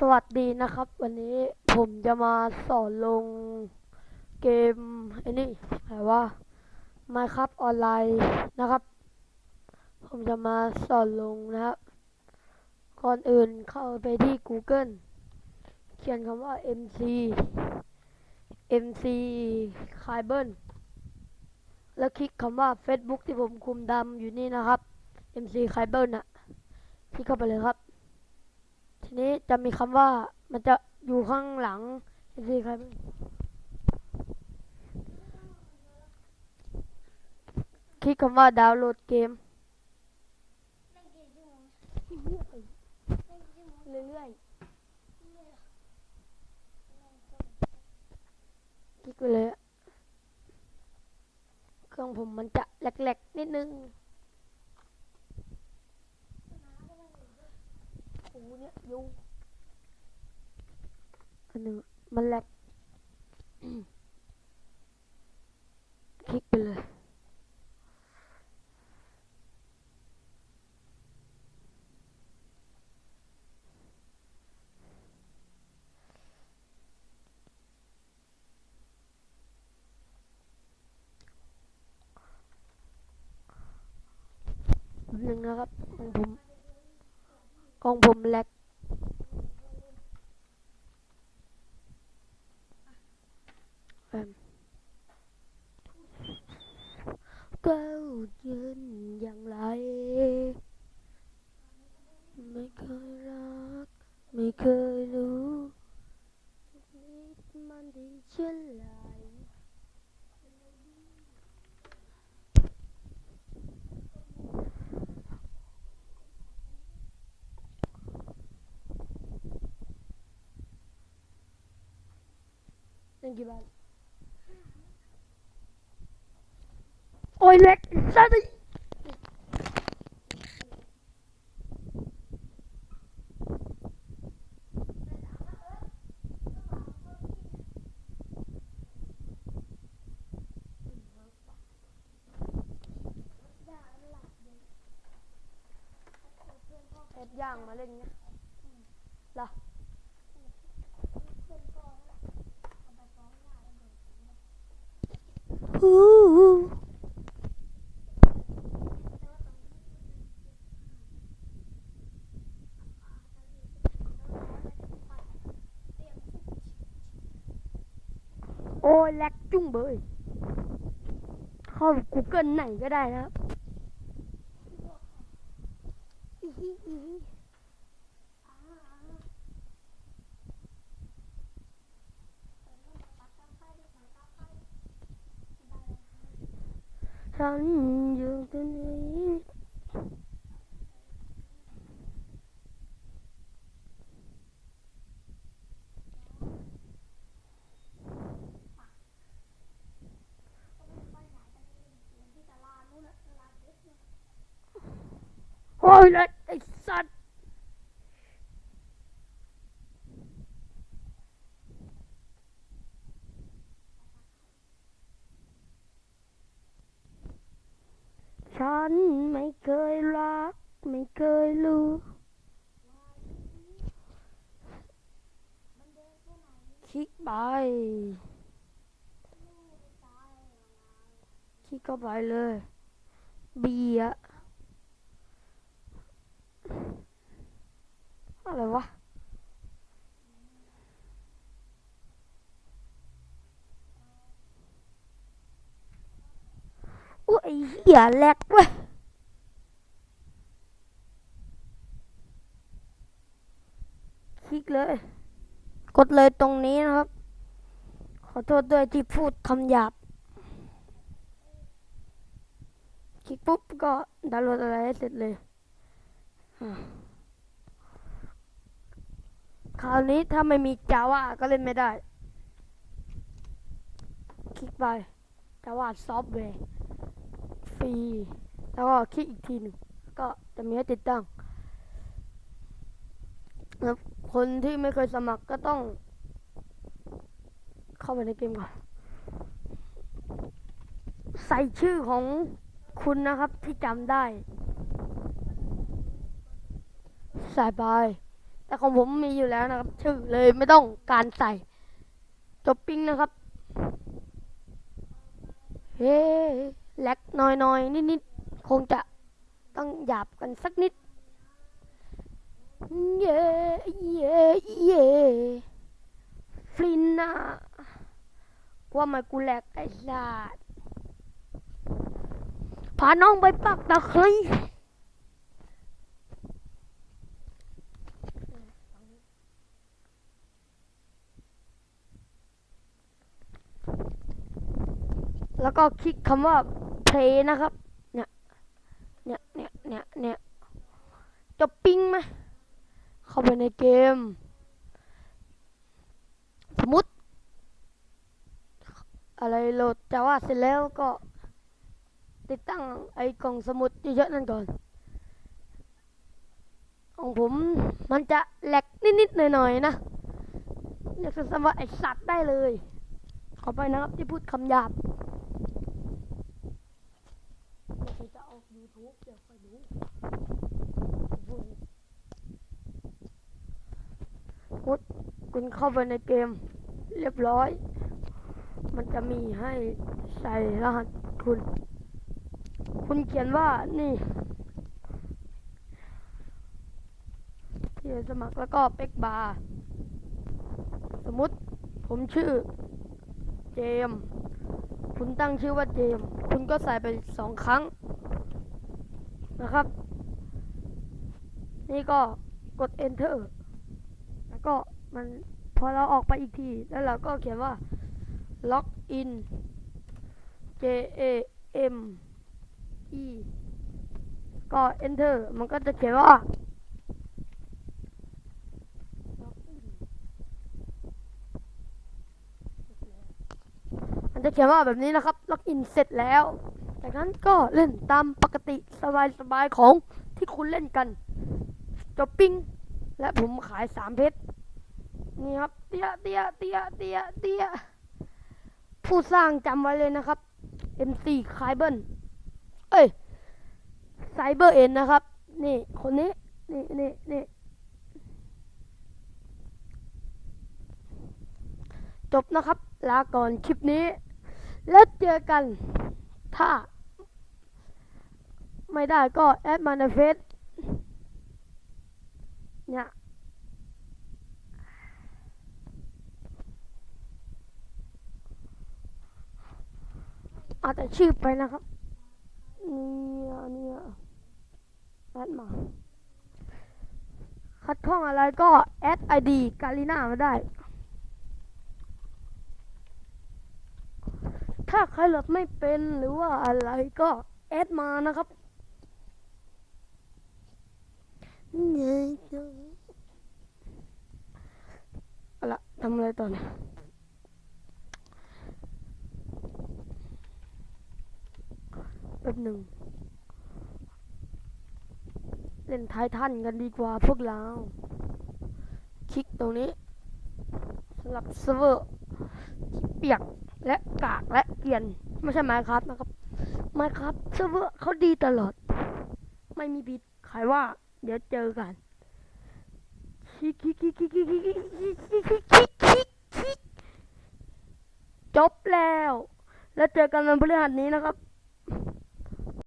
สวัสดีนะครับ วันนี้ผมจะมาสอนลงเกมไอ้นี่อะไรว่า Minecraft ออนไลน์นะครับ ผมจะมาสอนลงนะครับก่อนอื่นเข้าไปที่ Google เขียนคำว่า MC MC c a b l e แล้วคลิกคำว่า Facebook ที่ผมคุมดำอยู่นี่นะครับ MC c a b l e น่ะคลิกเข้าไปเลยครับ นี้จะมีคำว่ามันจะอยู่ข้างหลัง MC c a b l e คลิกคำว่าดาวน์โหลดเกม เรื่อยๆคลิกไปเลย เครื่องผมมันจะแหลกๆ นิดนึงโอ้ เนี่ยยุงอันหนึ่งมันแหลกคลิกไปเลยแป๊บนึงนะครับผม ของผมแลกแป๊บก้าวยืนอ ย่างไรไม่เคยรัก ไม่เคยรู้นิดมันดีเช่นไร เล่นกี่บาทโอ้ยเล็กซะดิเอ็ดย่างมาเล่นเนี่ยล่ะ ฮู้ โอ้ยแลกจุ้งเบยเข้า Google ไหนก็ได้นะครับ อีฮิอีฮิฉันอยู่ตรงนี้โอ้ยเลยไอ้สัตว์ฉันไม่เคยรัก ไม่เคยรู้คลิกไปคลิกเข้าไปเลย เบีอะ อะไรวะโอ้ยเหี้ยแลกเว้ยคลิกเลย กดเลยตรงนี้นะครับ ขอโทษด้วยที่พูดคำหยาบ คลิกปุ๊บก็ดาวน์โหลดอะไรเสร็จเลยอ่า คราวนี้ถ้าไม่มี Java ก็เล่นไม่ได้ คลิกไป Java ซอฟต์แวร์ฟรี แล้วก็คลิกอีกทีหนึ่งก็จะมีให้ติดตั้งคนที่ไม่เคยสมัครก็ต้อง เข้าไปในเกมก่อน ใส่ชื่อของคุณนะครับที่จำได้ ใส่ไป แต่ของผมมีอยู่แล้วนะครับชื่อเลยไม่ต้องการใส่จบปิ้งนะครับ เฮ้แลกน้อยๆนิดๆคงจะต้องหยาบกันสักนิด เย่เย่เย่ฟลินน่ะว่ามันกูแลกไอ้สัสพาน้องไปปักตะไคร้ แล้วก็คลิกคำว่า play นะครับ เนี่ย เนี่ย เนี่ย เนี่ย เนี่ยจบปิ้งไหมเข้าไปในเกม สมมติ อะไรโหลดจาว่าเสร็จแล้วก็ ติดตั้งไอ้กล่องสมุดเยอะๆนั่นก่อน ของผมมันจะแหลกนิดๆหน่อยๆนะเรียกสั้นว่าไอสัตว์ได้เลย ขอไปนะครับที่พูดคำหยาบเดี๋ยวจะออก YouTube เดี๋ยวคอยดูโอ้โห มุด คุณเข้าไปในเกมเรียบร้อย มันจะมีให้ใส่รหัสคุณ คุณเขียนว่านี่ที่สมัครแล้วก็เป็กบาร์สมมติผมชื่อเจม คุณตั้งชื่อว่าเจม คุณก็ใส่ไปสองครั้งนะครับ นี่ก็กด enter แล้วก็ มันพอเราออกไปอีกที แล้วเราก็เขียนว่า log in J A M E ก็ enter มันก็จะเขียนว่ามันจะเขียนว่าแบบนี้นะครับ ล็อกอินเสร็จแล้ว จากนั้นก็เล่นตามปกติสบายๆของที่คุณเล่นกัน จบปิ้ง และผมขายสามเพชร นี่ครับเตียเตียเตียเตียเตียผู้สร้างจำไว้เลยนะครับ MC คายเบิลเอ้ยไซเบอร์เอ็นนะครับ นี่คนนี้ นี่นี่นี่จบนะครับ ลาก่อนคลิปนี้ แล้วเจอกัน ถ้า ไม่ได้ก็แอดมาในเฟซเนี่ย เอาแต่ชื่อไปนะครับเนี่ยเนี่ยแอดมา คัดข้องอะไรก็แอดไอดีกาลิน่ามาได้ ถ้าใครโหลดไม่เป็นหรือว่าอะไรก็แอดมานะครับเนี่ยเอาละทำอะไรต่อเนี่ย แป๊บหนึ่ง เล่นไททันกันดีกว่าพวกเรา คลิกตรงนี้สำหรับเซิร์ฟเวอร์เปียกและกากและเกรียน ไม่ใช่ไมครับนะครับไมครับเซิร์ฟเวอร์เขาดีตลอด ไม่มีบิดขายว่า เดี๋ยวเจอกันคลิกคลิกคลิกคลิกคลิกคลิกคลิกคลิกคลิกคิกคิกจบแล้ว แล้วเจอกันวันพฤหัสนี้นะครับ